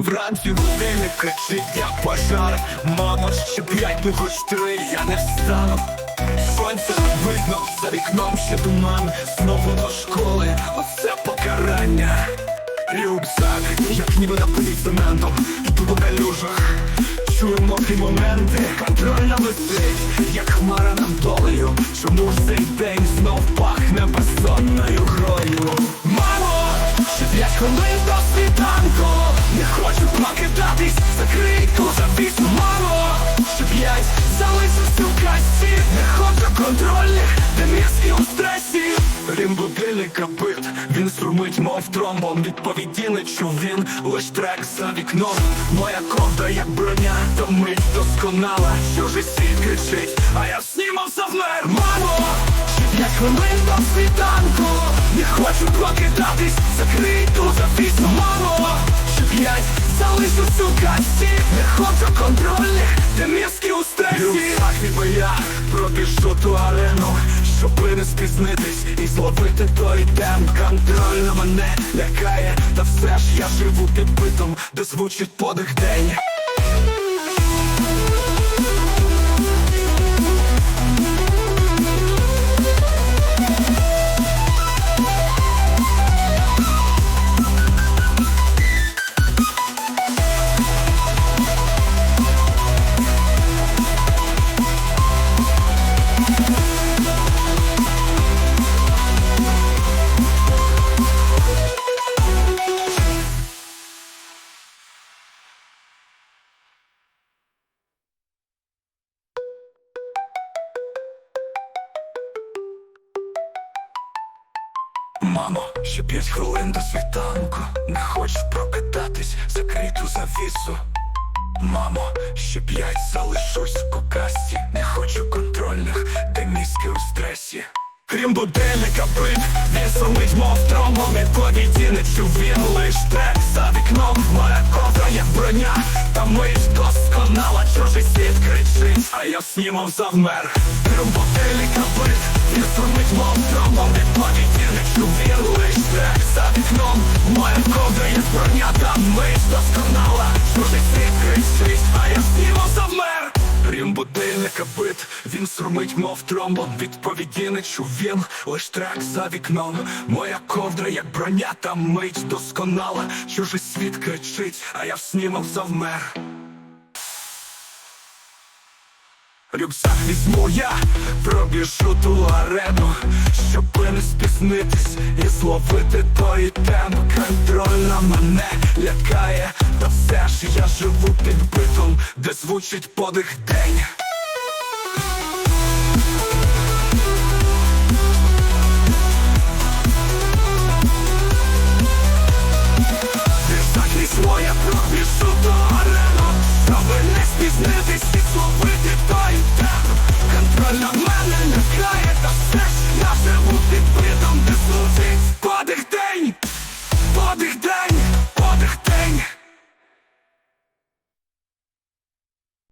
Вранці години кричить, як пожар Мамо, ще п'ять, ну хоч три, я не встану. Сонце видно, за вікном ще туман. Знову до школи, оце покарання. Рюкзак, як ніби напилі цементом. Йду по калюжах, чую мокрі моменти. Контрольна висить, як хмара над долею. Чому ж цей день знов пахне безсонною грою? Мамо, ще п'ять хвилин до світанку контрольних, де мізки у стресі. Рім будильника бит, він струмить, мов тромбом. Відповіді не чув він, лиш трек за вікном. Моя ковдра як броня, то мить досконала Чужий світ кричить, а я снімав завмер. Мамо, ще хвилин до світанку Не хочу прокидатись, закрий ту завісу Мамо, ще п'ять залишився всю касі Не хочу контрольних, де мізки у стресі. Рюкзак ніби я пробіжу ту арену Щоби не спізнитись і зловити той темп. Контроль на мене лякає, та все ж я живу під битом, де звучить подих день Мамо, ще п'ять хвилин до світанку. Не хочу прокидатись, закриту завісу. Мамо, ще п'ять залишусь в кокасті Не хочу контрольних, де мізки у стресі. Крім будильника він сумить, мов тромбом Відповіді не чув він лиш трек. За вікном Моя ковдра як броня, та мить досконала Чужий світ а я снімав завмер. Крім будильника бит, він сумить, мов тромбом Відповіді не чув він лиш трек за вікном. Моя ковдра як броня, та мить досконала. Чужий світ кричить, а я снімав завмер. Рім будильника бит, він сурмить, мов тромбом. Відповіді не чув лиш трек за вікном. Моя ковдра, як броня, та мить досконала. Чужий світ кричить, а я в снімах завмер Рюкзак візьму я, пробіжу ту арену Щоби не спізнитись і зловити той темп. Контроль на мене лякає, та все ж я живу під битом, де звучить подих день